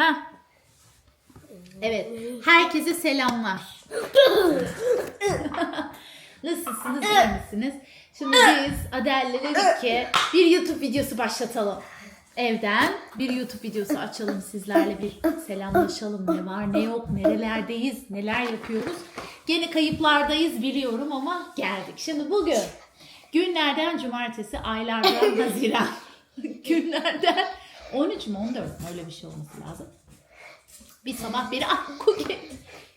Ha. Evet. Herkese selamlar. Nasılsınız? iyi misiniz? Şimdi biz Adele'le dedik ki bir YouTube videosu başlatalım. Evden bir YouTube videosu açalım sizlerle bir selamlaşalım. Ne var ne yok, nerelerdeyiz, neler yapıyoruz. Gene kayıplardayız biliyorum ama geldik. Şimdi bugün günlerden cumartesi, aylardan haziran. günlerden 13 mü 14 mü öyle bir şey olması lazım. Bir sabah beri ah Cookie.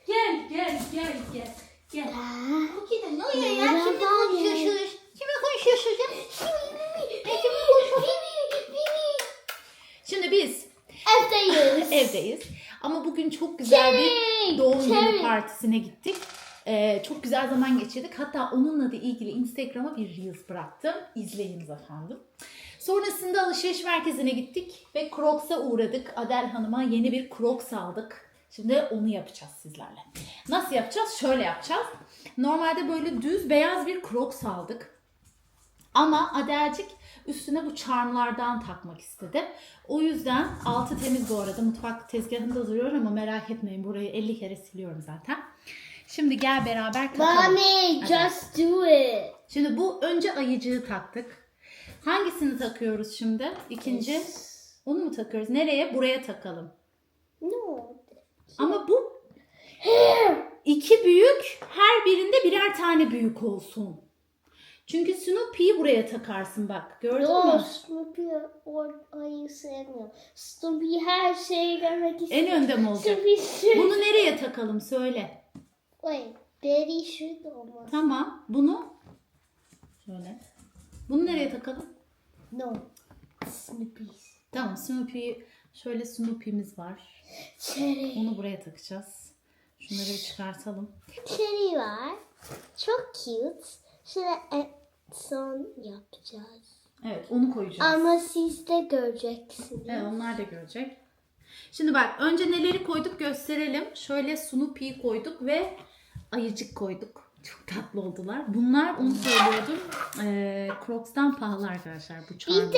Gel gel gel gel. Gel. Cookie de ne oluyor ya? Kimle konuşuyorsunuz? Kimle konuşuyorsunuz ya? Kimle konuşuyorsunuz? Şimdi biz Evdeyiz. evdeyiz. Ama bugün çok güzel bir doğum günü partisine gittik. Ee, çok güzel zaman geçirdik. Hatta onunla da ilgili Instagram'a bir Reels bıraktım. İzleyiniz efendim. Sonrasında alışveriş merkezine gittik ve Crocs'a uğradık. Adel Hanım'a yeni bir Crocs aldık. Şimdi onu yapacağız sizlerle. Nasıl yapacağız? Şöyle yapacağız. Normalde böyle düz beyaz bir Crocs aldık. Ama Adelcik üstüne bu charmlardan takmak istedi. O yüzden altı temiz bu arada. Mutfak tezgahında duruyor ama merak etmeyin burayı 50 kere siliyorum zaten. Şimdi gel beraber takalım. Mommy, just do it. Şimdi bu önce ayıcığı taktık. Hangisini takıyoruz şimdi? İkinci. Onu mu takıyoruz? Nereye? Buraya takalım. No. Ama bu iki büyük her birinde birer tane büyük olsun. Çünkü Snoopy'yi buraya takarsın bak. Gördün No, mü? Snoopy or ayı sevmiyor. Snoopy her şeyi görmek istiyor. En önde mi olacak? Snoopy. Bunu nereye takalım söyle. Wait, Betty şurada olmaz. Tamam. Bunu şöyle. Bunu nereye takalım? No. Snoopy. Tamam Snoopy şöyle Snoopy'miz var. Cherry. Onu buraya takacağız. Şunları bir çıkartalım. Cherry var. Çok cute. Şimdi en son yapacağız. Evet onu koyacağız. Ama siz de göreceksiniz. Evet onlar da görecek. Şimdi bak önce neleri koyduk gösterelim. Şöyle Snoopy'yi koyduk ve ayıcık koyduk. Çok tatlı oldular. Bunlar onu söylüyordum. Ee, Crocs'tan pahalı arkadaşlar bu çarmıhlar. Bir de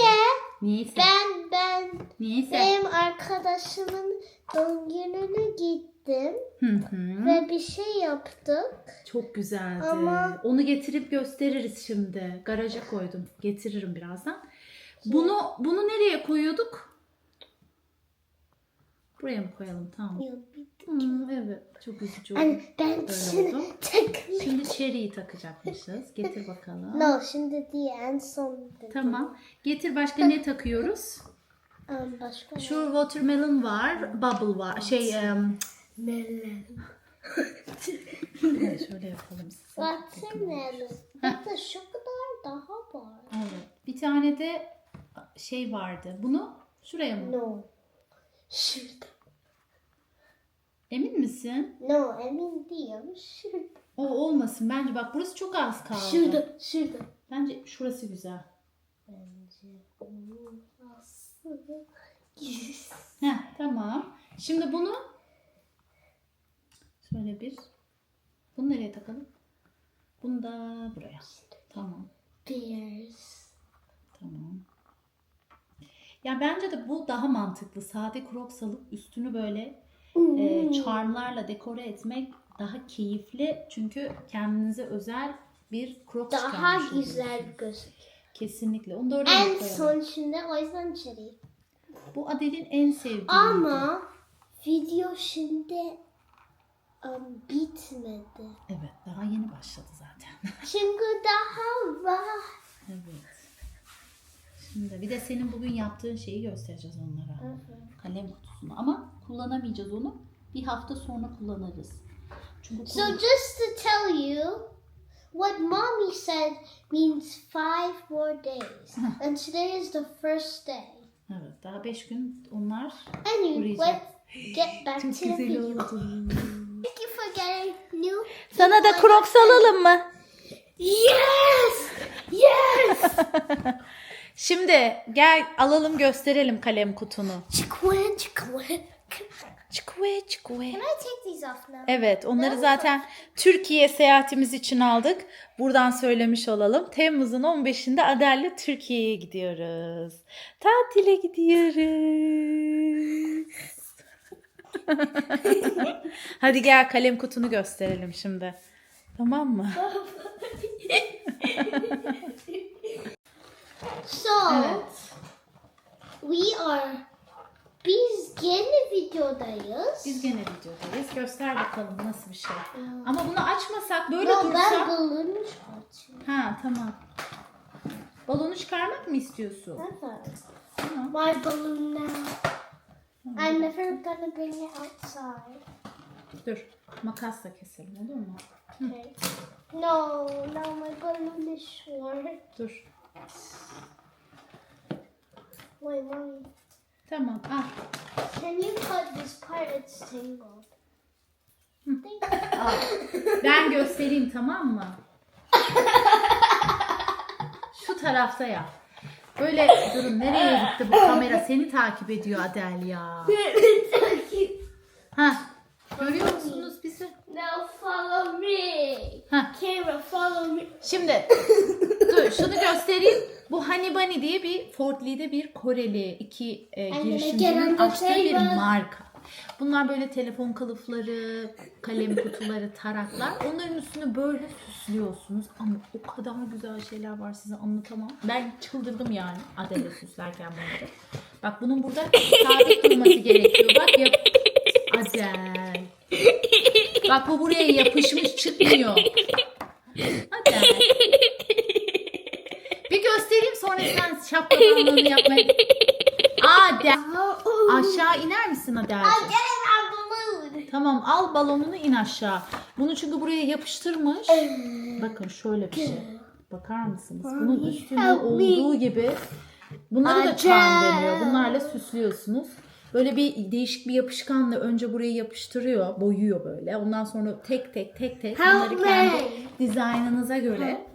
Niyeyse. ben ben Niyeyse. benim arkadaşımın doğum gününe gittim Hı hı. ve bir şey yaptık. Çok güzeldi. Ama- Onu getirip gösteririz şimdi. Garaja koydum. Getiririm birazdan. Bunu bunu nereye koyuyorduk? Buraya mı koyalım? Tamam. Hmm, evet. Çok üzücü oldu. Ben şimdi oldu. Şimdi cherry'yi takacakmışız. Getir bakalım. No şimdi değil en son dedim. Tamam. Getir başka ne takıyoruz? Um, başka Şu watermelon var. Bubble var. Şey em, Melon. şöyle yapalım size. Watermelon. Hatta şu kadar daha var. Evet. Bir tane de şey vardı. Bunu şuraya mı? No. Şurada. Emin misin? No emin değilim. Şurada. O olmasın. Bence bak burası çok az kaldı. Şurada. Şurada. Bence şurası güzel. Bence. Yes. Heh, tamam. Şimdi bunu şöyle bir bunu nereye takalım? Bunu da buraya. Tamam. Bears. Tamam. Ya bence de bu daha mantıklı. Sade crocs alıp üstünü böyle e, charmlarla dekore etmek daha keyifli. Çünkü kendinize özel bir crocs Daha çıkarmış güzel oluyorsunuz. gözüküyor. Kesinlikle. Onu da oraya En koyalım. son şimdi o yüzden cherry. Bu Adel'in en sevdiği. Ama video şimdi um, bitmedi. Evet daha yeni başladı zaten. Çünkü daha var. evet. Şimdi bir de senin bugün yaptığın şeyi göstereceğiz onlara. Kalem kutusunu ama kullanamayacağız onu. Bir hafta sonra kullanırız. Çünkü So kullan- just to tell you, what mommy said means five more days. and today is the first day. Evet daha 5 gün onlar Anyway, Kuruyacak. let's get back çok to the güzel video. oldu. Thank you for getting new. Sana da Crocs alalım mı? Yes! Yes! Şimdi gel alalım gösterelim kalem kutunu. Chickwen, chickwen. Çıkve çıkve. Can I take these off now? Evet onları zaten Türkiye seyahatimiz için aldık. Buradan söylemiş olalım. Temmuz'un 15'inde Adel'le Türkiye'ye gidiyoruz. Tatile gidiyoruz. Hadi gel kalem kutunu gösterelim şimdi. Tamam mı? So, Evet. we are biz gene videodayız. Biz gene videodayız. Göster bakalım nasıl bir şey. Ama bunu açmasak böyle Yo, ben balonu çıkartıyorum. Ha tamam. Balonu çıkarmak mı istiyorsun? Evet. Tamam. My balloon now. I'm never gonna bring it outside. Dur. Makasla keselim olur mu? Okay. No, no, my balloon is short. Dur. Wait, mommy. Tamam al. Can you cut this part? It's tangled. al. Ben göstereyim tamam mı? Şu tarafta yap. Böyle durun nereye gitti bu kamera? Seni takip ediyor Adel ya. Ha. Görüyor musunuz bizi? Now follow me. Camera, follow me. Şimdi dur şunu göstereyim. Bu Bunny diye bir Fort Lee'de bir Koreli iki e, girişimcinin açtığı bir marka. Bunlar böyle telefon kılıfları, kalem kutuları, taraklar. Onların üstünü böyle süslüyorsunuz. Ama o kadar güzel şeyler var size anlatamam. Ben çıldırdım yani Adele süslerken bunları. Bak bunun burada sabit durması gerekiyor. Bak yap. Adel. Bak bu buraya yapışmış çıkmıyor. Adel. Bir göstereyim sonra sen şapkadanlığını yapmaya... Adel. Aşağı iner misin balloon. Tamam al balonunu in aşağı. Bunu çünkü buraya yapıştırmış. Bakın şöyle bir şey. Bakar mısınız? Bunun üstünde olduğu gibi. Bunları da charm deniyor. Bunlarla süslüyorsunuz. Böyle bir değişik bir yapışkanla önce burayı yapıştırıyor, boyuyor böyle. Ondan sonra tek tek tek tek bunları kendi dizaynınıza göre.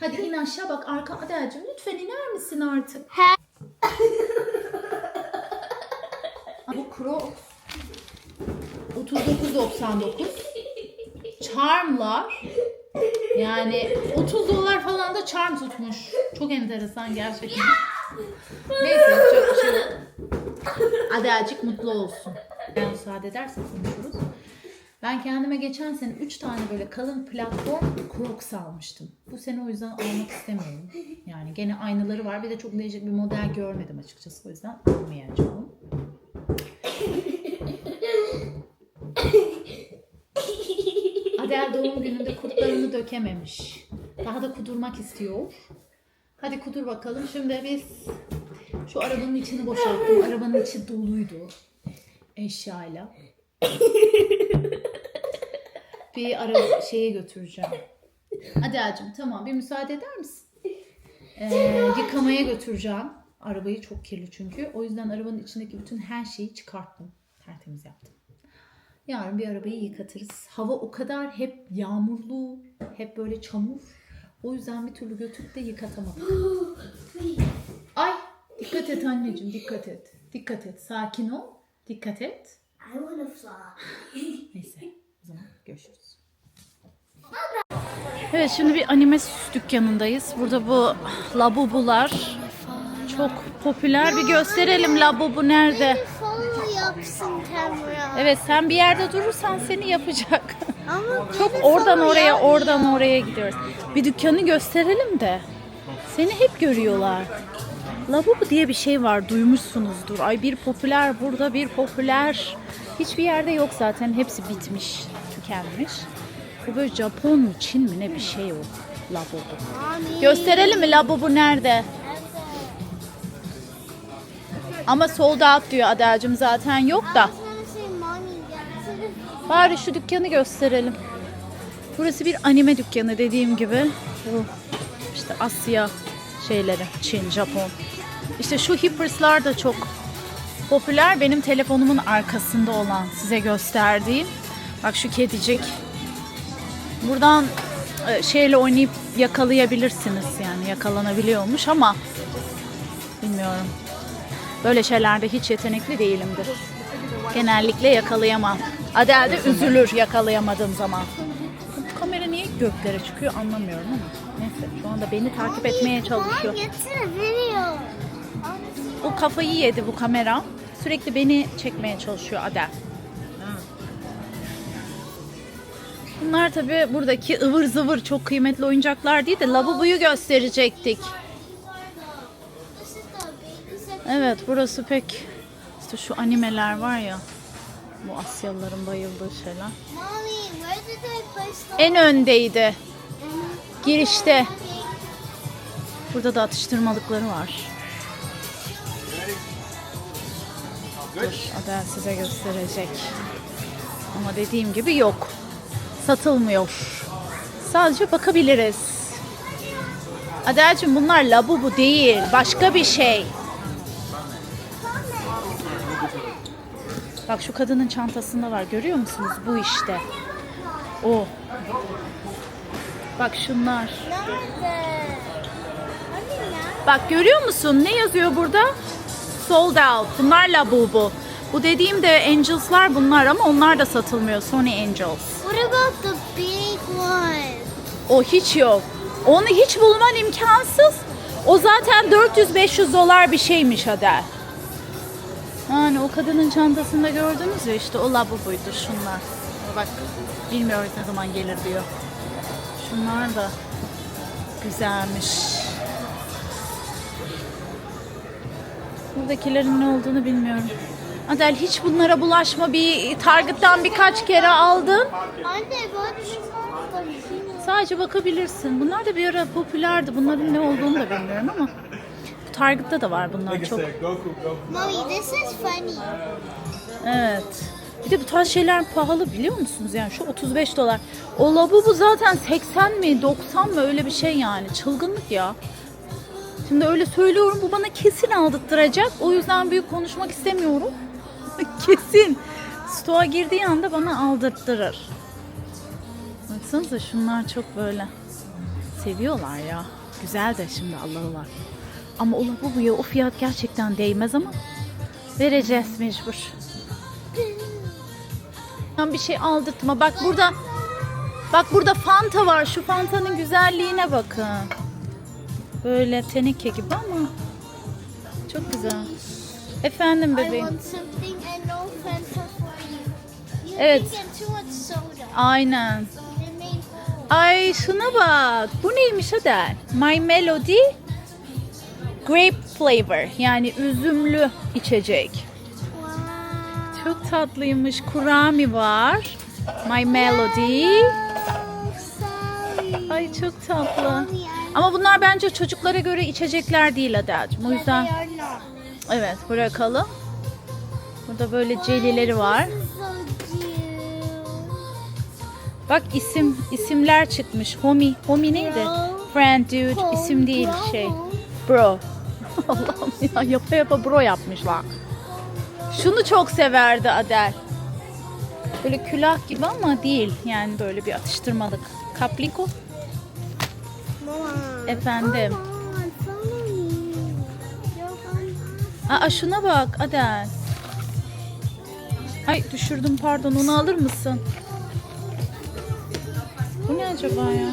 Hadi in aşağı bak arka Adel'cim lütfen iner misin artık? Bu Crocs 39.99 Charm'lar yani 30 dolar falan da charm tutmuş. Çok enteresan gerçekten. Neyse çok şey Adelcik mutlu olsun. Ben müsaade edersen konuşuruz. Ben kendime geçen sene 3 tane böyle kalın platform Crocs almıştım. Bu sene o yüzden almak istemiyorum. Yani gene aynaları var. Bir de çok değişik bir model görmedim açıkçası. O yüzden almayacağım. Adel doğum gününde kurtlarını dökememiş. Daha da kudurmak istiyor. Hadi kudur bakalım. Şimdi biz şu arabanın içini boşalttım. Arabanın içi doluydu. Eşyayla. bir ara şeye götüreceğim. Adel'cim tamam bir müsaade eder misin? Ee, yıkamaya götüreceğim. Arabayı çok kirli çünkü. O yüzden arabanın içindeki bütün her şeyi çıkarttım. Tertemiz yaptım. Yarın bir arabayı yıkatırız. Hava o kadar hep yağmurlu, hep böyle çamur. O yüzden bir türlü götürüp de yıkatamadım. Ay dikkat et anneciğim dikkat et. Dikkat et. Sakin ol. Dikkat et. I wanna fly. Neyse o zaman görüşürüz. Evet şimdi bir anime süs dükkanındayız. Burada bu labubular çok popüler. Bir gösterelim labubu nerede. Follow yapsın kamera. Evet sen bir yerde durursan seni yapacak. Ama Çok oradan oraya oradan oraya gidiyoruz. Bir dükkanı gösterelim de. Seni hep görüyorlar. Labubu diye bir şey var duymuşsunuzdur. Ay bir popüler burada bir popüler. Hiçbir yerde yok zaten. Hepsi bitmiş, tükenmiş. Bu böyle Japon mu Çin mi ne bir şey o. Labubu. Gösterelim mi Labubu nerede? Ama sold out diyor Adelcim zaten yok da. Gelsene. Bari şu dükkanı gösterelim. Burası bir anime dükkanı dediğim gibi. Bu işte Asya şeyleri. Çin, Japon. İşte şu hipperslar da çok popüler. Benim telefonumun arkasında olan size gösterdiğim. Bak şu kedicik. Buradan e, şeyle oynayıp yakalayabilirsiniz yani yakalanabiliyormuş ama bilmiyorum. Böyle şeylerde hiç yetenekli değilimdir. Genellikle yakalayamam. Adel de üzülür yakalayamadığım zaman. Bu kamera niye göklere çıkıyor anlamıyorum ama. Neyse şu anda beni takip etmeye çalışıyor. Bu kafayı yedi bu kamera. sürekli beni çekmeye çalışıyor Adel. Bunlar tabi buradaki ıvır zıvır çok kıymetli oyuncaklar değil de lavaboyu gösterecektik. Evet burası pek işte şu animeler var ya bu Asyalıların bayıldığı şeyler. En öndeydi girişte. Burada da atıştırmalıkları var. Dur Adel size gösterecek. Ama dediğim gibi yok. Satılmıyor. Sadece bakabiliriz. Adelciğim bunlar labubu değil. Başka bir şey. Bak şu kadının çantasında var. Görüyor musunuz? Bu işte. O. Bak şunlar. Nerede? Hani? Bak görüyor musun? Ne yazıyor burada? Sold out. Bunlar labubu. Bu dediğim de Angels'lar bunlar ama onlar da satılmıyor. Sony Angels. What about the big one? O hiç yok. Onu hiç bulman imkansız. O zaten 400-500 dolar bir şeymiş Adel. Yani o kadının çantasında gördünüz ya işte o labubuydu şunlar. Bak bilmiyoruz ne zaman gelir diyor. Şunlar da güzelmiş. Buradakilerin ne olduğunu bilmiyorum. Adel hiç bunlara bulaşma. Bir Target'tan birkaç kere aldın. Anne. Sadece bakabilirsin. Bunlar da bir ara popülerdi. Bunların ne olduğunu da bilmiyorum ama Target'ta da var bunlar çok. Mommy, this is funny. Evet. Bir de bu tarz şeyler pahalı biliyor musunuz? Yani şu 35 dolar. O lavabo zaten 80 mi 90 mı öyle bir şey yani. Çılgınlık ya. Şimdi öyle söylüyorum bu bana kesin aldırtacak. O yüzden büyük konuşmak istemiyorum. kesin. Stoğa girdiği anda bana aldırttırır. Baksanıza şunlar çok böyle seviyorlar ya. Güzel de şimdi Allah'ı var. Ama o lavaboya o fiyat gerçekten değmez ama vereceğiz mecbur. Bir şey aldırtma. Bak burada Bak burada Fanta var. Şu Fanta'nın güzelliğine bakın. Böyle teneke gibi ama çok güzel. Efendim bebeğim. Evet. Aynen. Ay şuna bak. Bu neymiş Adel? My Melody Grape flavor. Yani üzümlü içecek. Çok tatlıymış. Kurami var. My Melody. Ay çok tatlı. Ama bunlar bence çocuklara göre içecekler değil Adel'cim. O yüzden evet bırakalım. Burada böyle celileri var. Bak isim isimler çıkmış. Homie. Homie neydi? Friend, dude. isim değil şey. Bro. Allah'ım ya yapa yapa bro yapmışlar. Şunu çok severdi Adel. Böyle külah gibi ama değil. Yani böyle bir atıştırmalık. Kapliko. Mama. Efendim. You're Aa şuna bak Adel. Ay düşürdüm pardon onu alır mısın? Bu ne acaba ya?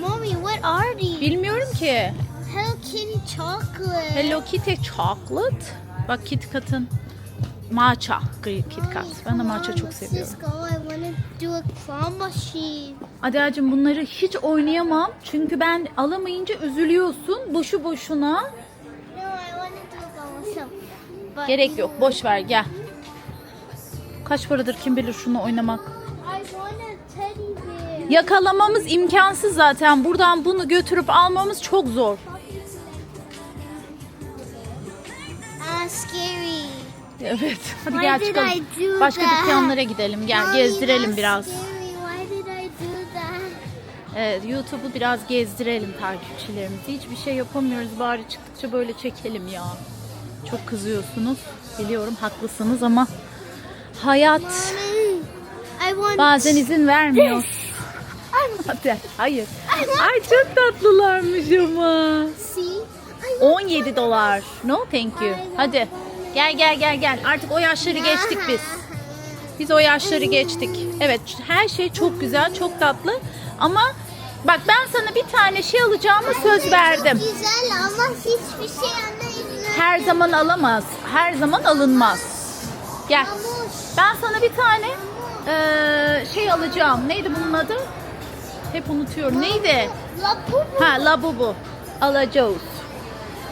Mommy, what are these? Bilmiyorum ki. Hello Kitty chocolate. Hello Kitty chocolate. Bak Kit Kat'ın matcha Kit Kat. Ben de matcha çok seviyorum. Let's go. I want to do a claw machine. Adelcim bunları hiç oynayamam. Çünkü ben alamayınca üzülüyorsun boşu boşuna. Gerek yok. Boş ver gel. Kaç paradır kim bilir şunu oynamak. Yakalamamız imkansız zaten. Buradan bunu götürüp almamız çok zor. Scary. Evet. Hadi Why gel did çıkalım. I do Başka that? dükkanlara gidelim. Gel Mommy, gezdirelim that's biraz. Scary. Why did I do that? Evet, YouTube'u biraz gezdirelim takipçilerimizi. Hiçbir şey yapamıyoruz. Bari çıktıkça böyle çekelim ya. Çok kızıyorsunuz. Biliyorum haklısınız ama hayat Mommy, I want. bazen izin vermiyor. Hadi, hayır. Ay çok tatlılarmış ama. See? I want 17 dolar. No thank you. Hadi. Gel gel gel gel. Artık o yaşları geçtik biz. Biz o yaşları geçtik. Evet her şey çok güzel, çok tatlı. Ama bak ben sana bir tane şey alacağımı söz verdim. Güzel ama hiçbir şey anlayamıyorum. her zaman alamaz. Her zaman alınmaz. Gel. Ben sana bir tane eee, şey alacağım. Neydi bunun adı? Hep unutuyorum. Neydi? Labubu. Ha Labubu. Alacağız.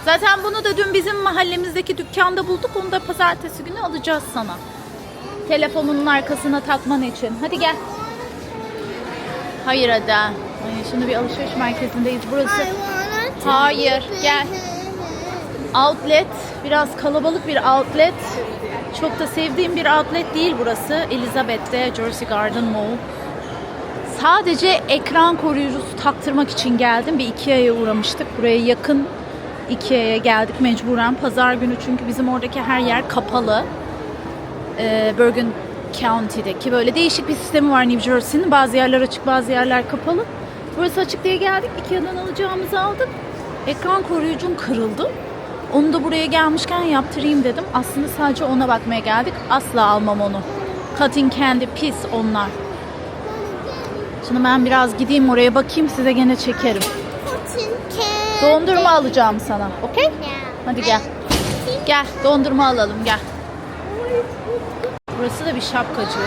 Zaten bunu da dün bizim mahallemizdeki dükkanda bulduk. Onu da pazartesi günü alacağız sana. Telefonunun arkasına takman için. Hadi gel. Hayır Ada. Ay, Şimdi bir alışveriş merkezindeyiz. Burası Hayır, gel. outlet. Biraz kalabalık bir outlet. Çok da sevdiğim bir outlet değil burası. Elizabeth'te Jersey Garden Mall. Sadece ekran koruyucusu taktırmak için geldim. Bir Ikea'ya uğramıştık. Buraya yakın Ikea'ya geldik mecburen. Pazar günü çünkü bizim oradaki her yer kapalı. Ee, Bergen County'deki böyle değişik bir sistemi var New Jersey'nin. Bazı yerler açık, bazı yerler kapalı. Burası açık diye geldik. Ikea'dan alacağımızı aldık. Ekran koruyucum kırıldı. Onu da buraya gelmişken yaptırayım dedim. Aslında sadece ona bakmaya geldik. Asla almam onu. Cutting candy pis onlar. Şimdi ben biraz gideyim oraya bakayım size gene çekerim. Cotton candy. Dondurma alacağım sana. Okey? Hadi gel. Gel dondurma alalım gel. Burası da bir şapkacı.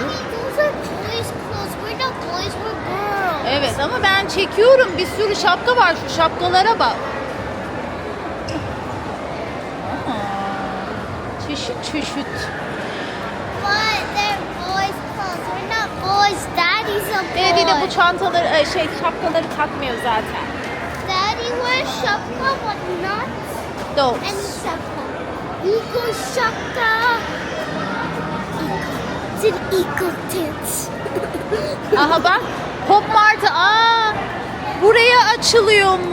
Evet ama ben çekiyorum. Bir sürü şapka var. Şu şapkalara bak. Aa, çeşit çeşit. Boy. Dedi de bu çantaları, e, şey şapkaları takmıyor zaten. Daddy wears shapka, but not any shapka. Eco shapka. It's an eco tits. Aha bak. Pop Mart'ı. Aa, buraya açılıyormuş.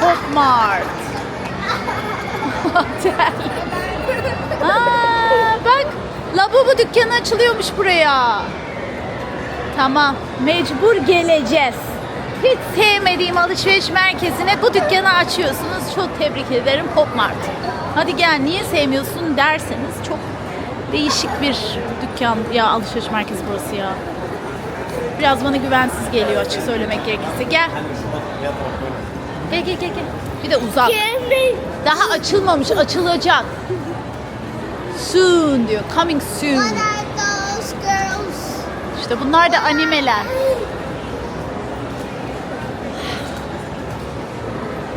Pop Mart. Otel. Aa, bak. Lavabo dükkanı açılıyormuş buraya. Tamam. Mecbur geleceğiz. Hiç sevmediğim alışveriş merkezine bu dükkanı açıyorsunuz. Çok tebrik ederim Pop Mart. Hadi gel niye sevmiyorsun derseniz çok değişik bir dükkan ya alışveriş merkezi burası ya. Biraz bana güvensiz geliyor açık söylemek gerekirse. Gel. Gel gel gel gel. Bir de uzak. Daha açılmamış, açılacak. Soon diyor. Coming soon. İşte bunlar da animeler.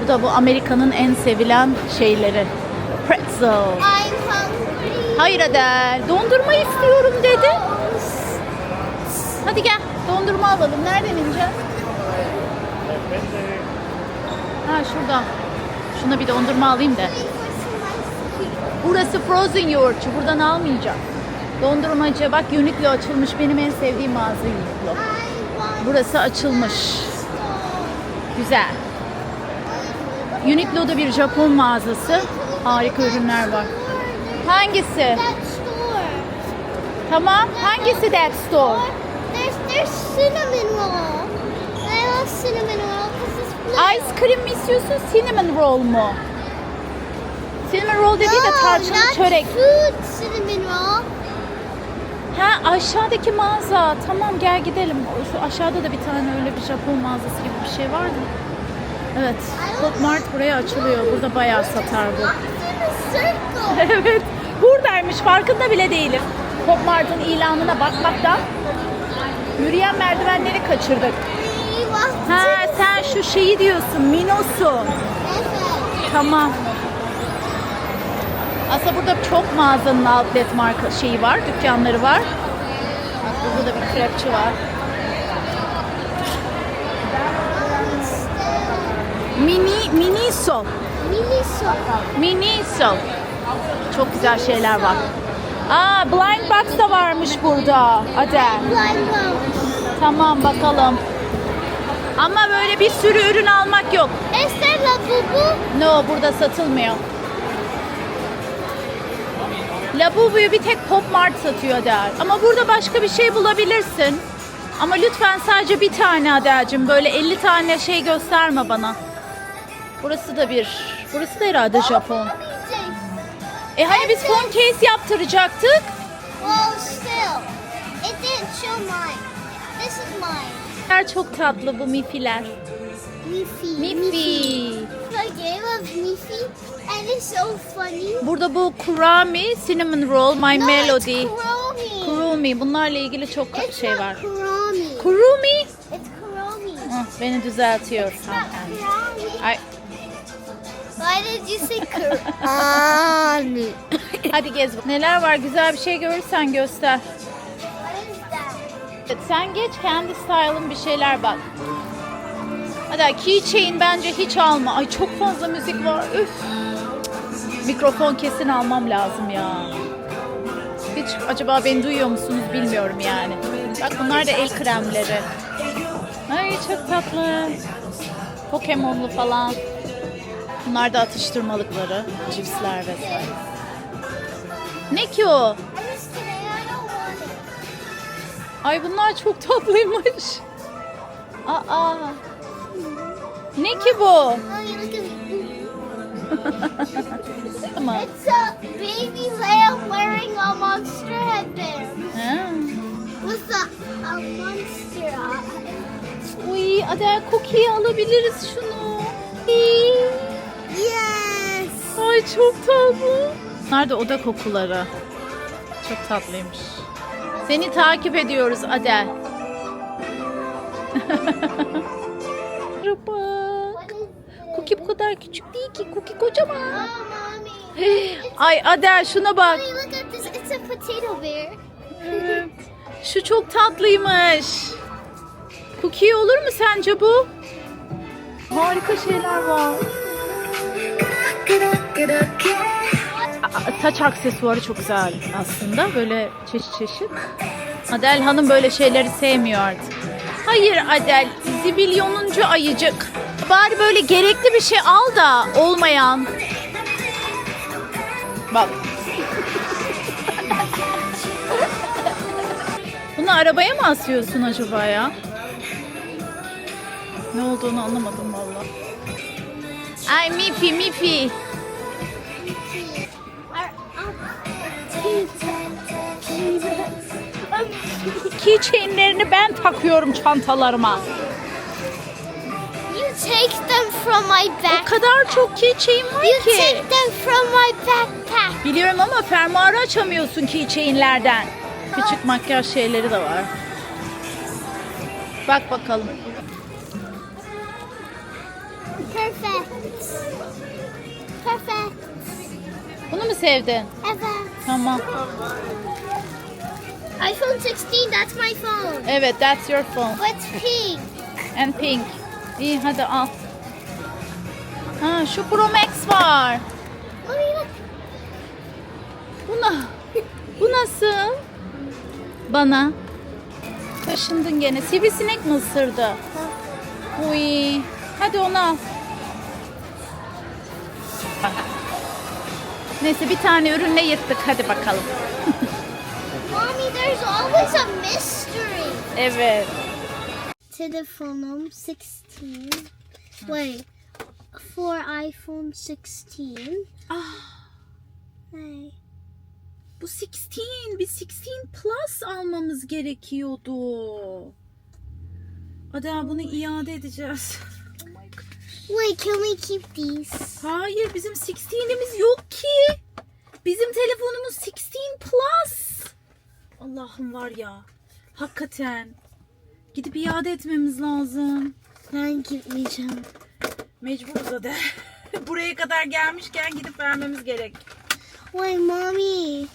Da bu Amerika'nın en sevilen şeyleri. Pretzel. I'm hungry. Hayır Adel, dondurma istiyorum dedi. Hadi gel, dondurma alalım. Nereden ineceğiz? Ha şurada. Şuna bir dondurma alayım da. Burası Frozen yoğurtçu. Buradan almayacağım. Dondurmacı. Bak Uniqlo açılmış. Benim en sevdiğim mağaza Uniqlo. Burası açılmış. Güzel. Uniqlo'da bir Japon mağazası. Harika ürünler var. Hangisi? Tamam. Hangisi that store? There's there's cinnamon roll. I love cinnamon roll because it's blue. Ice cream mi istiyorsun? Cinnamon roll mu? Cinnamon roll dediği de tarçınlı çörek. food cinnamon roll. Ha aşağıdaki mağaza. Tamam gel gidelim. Şu aşağıda da bir tane öyle bir Japon mağazası gibi bir şey vardı. Evet. Pop Mart buraya açılıyor. Burada bayağı satar bu. Evet. Buradaymış. Farkında bile değilim. Pop Mart'ın ilanına bakmaktan yürüyen merdivenleri kaçırdık. Ha sen şu şeyi diyorsun. Minosu. Tamam. Aslında burada çok mağazanın outlet marka şeyi var, dükkanları var. Bak burada da bir krepçi var. Mini Miniso. Miniso. Miniso. Çok güzel şeyler var. Aa Blind Box da varmış burada. Adel. Blind roll. Tamam bakalım. Ama böyle bir sürü ürün almak yok. Is there Labubu? No burada satılmıyor. Labubu'yu bir tek Pop Mart satıyor der. Ama burada başka bir şey bulabilirsin. Ama lütfen sadece bir tane Adel'cim. Böyle 50 tane şey gösterme bana. Burası da bir. Burası da herhalde Japon. E hani biz phone case yaptıracaktık. Well, still, it didn't show mine. This is mine. Her çok tatlı bu mifiler. Miffy. Miffy. The game of Miffy, and it's so funny. Burada bu Kurami, Cinnamon Roll, My No, Melody, It's Kuromi. Kurumi. Bunlarla ilgili çok It's şey var. Kuromi. Kurumi. It's Kuromi. Ah, beni düzeltiyor. It's not ha. Kuromi. Why did you say Kuromi? hadi gez. Neler var? Güzel bir şey görürsen göster. Sen geç kendi style'ın bir şeyler bak. Hadi keychain bence hiç alma. Ay çok fazla müzik var. Üf. Mikrofon kesin almam lazım ya. Hiç acaba beni duyuyor musunuz bilmiyorum yani. Bak bunlar da el kremleri. Ay çok tatlı. Pokemon'lu falan. Bunlar da atıştırmalıkları. Cipsler vesaire. Ne ki o? Ay bunlar çok tatlıymış. Aa. Ne ki bu? Ama. It's a baby lamb wearing a monster headband Ha. with a, a monster eye. Uy Adel cookie alabiliriz şunu. İyi. Yes. Ay çok tatlı. Bunlar da oda kokuları. Çok tatlıymış. Seni takip ediyoruz Adel. This? Cookie bu kadar küçük değil ki. Cookie kocaman. Ay Adel şuna bak. Evet. Şu çok tatlıymış. Cookie olur mu sence bu? Harika şeyler var. Taç aksesuarı çok güzel aslında. Böyle çeşit çeşit. Adel Hanım böyle şeyleri sevmiyor artık. Hayır Adel, zibilyonuncu ayıcık. Bari böyle gerekli bir şey al da olmayan. Bak. Bunu arabaya mı asıyorsun acaba ya? Ne olduğunu anlamadım valla. Ay Mifi Mifi. Keychainlerini ben takıyorum çantalarıma. You take them from my O back. kadar çok keychain var You ki. take them from my backpack. Biliyorum ama fermuarı açamıyorsun keychainlerden. Küçük makyaj şeyleri de var. Bak bakalım. Perfect. Perfect. Bunu mu sevdin? Evet. Tamam. iPhone 16, that's my phone. Evet, that's your phone. What's pink? And pink. İyi hadi al. Ha şu Pro Max var. Look. Bu, na- bu nasıl? Bana. Taşındın gene. Sivrisinek mi ısırdı? Uy. Hadi onu al. Neyse bir tane ürünle yırttık. Hadi bakalım. Mommy, there's always a mystery. Evet. Telephone 16. Wait. For iPhone 16. Ah, Hey. bu 16. Bir 16 Plus almamız gerekiyordu. Ada bunu iade edeceğiz. Wait, can we keep these? Hayır bizim 16'imiz yok ki. Bizim telefonumuz 16 Plus. Allah'ım var ya. Hakikaten. Gidip iade etmemiz lazım. Ben gitmeyeceğim. Mecburuz da. Buraya kadar gelmişken gidip vermemiz gerek. Wait, mommy.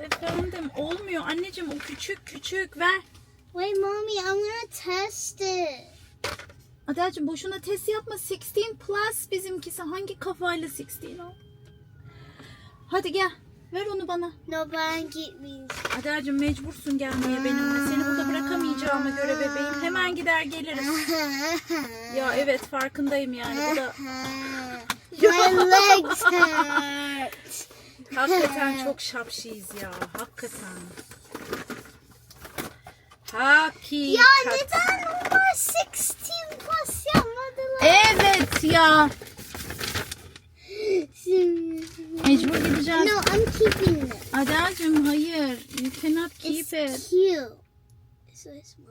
Efendim olmuyor anneciğim o küçük küçük ver. Wait, mommy, I'm gonna test it. Adelciğim boşuna test yapma 16 Plus bizimkisi hangi kafayla 16 o? Hadi gel ver onu bana. No, ben gitmeyeceğim. Adelciğim mecbursun gelmeye benimle. Seni burada bırakamayacağıma göre bebeğim. Hemen gider geliriz. Ya evet farkındayım yani. Bu da My legs hurt. hakikaten çok şapşiyiz ya. Hakikaten. Hakikat. Ya neden ya. Şimdi- Mecbur gideceğiz. No, I'm keeping it. Adelciğim hayır. You cannot keep It's it. cute. So it's mine.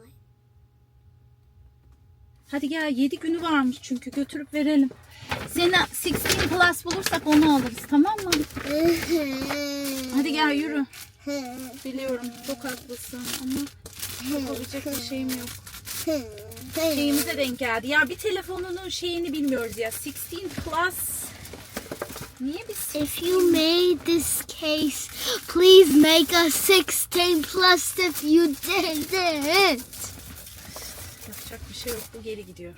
Hadi gel 7 günü varmış çünkü götürüp verelim. Seni 16 plus bulursak onu alırız tamam mı? Hadi gel yürü. Biliyorum çok haklısın ama yapabilecek bir şeyim yok. Şeyimize denk geldi. Ya bir telefonunun şeyini bilmiyoruz ya. 16 plus. Niye biz If you made this case, please make a 16 plus if you did it. yapacak bir şey yok. Bu geri gidiyor.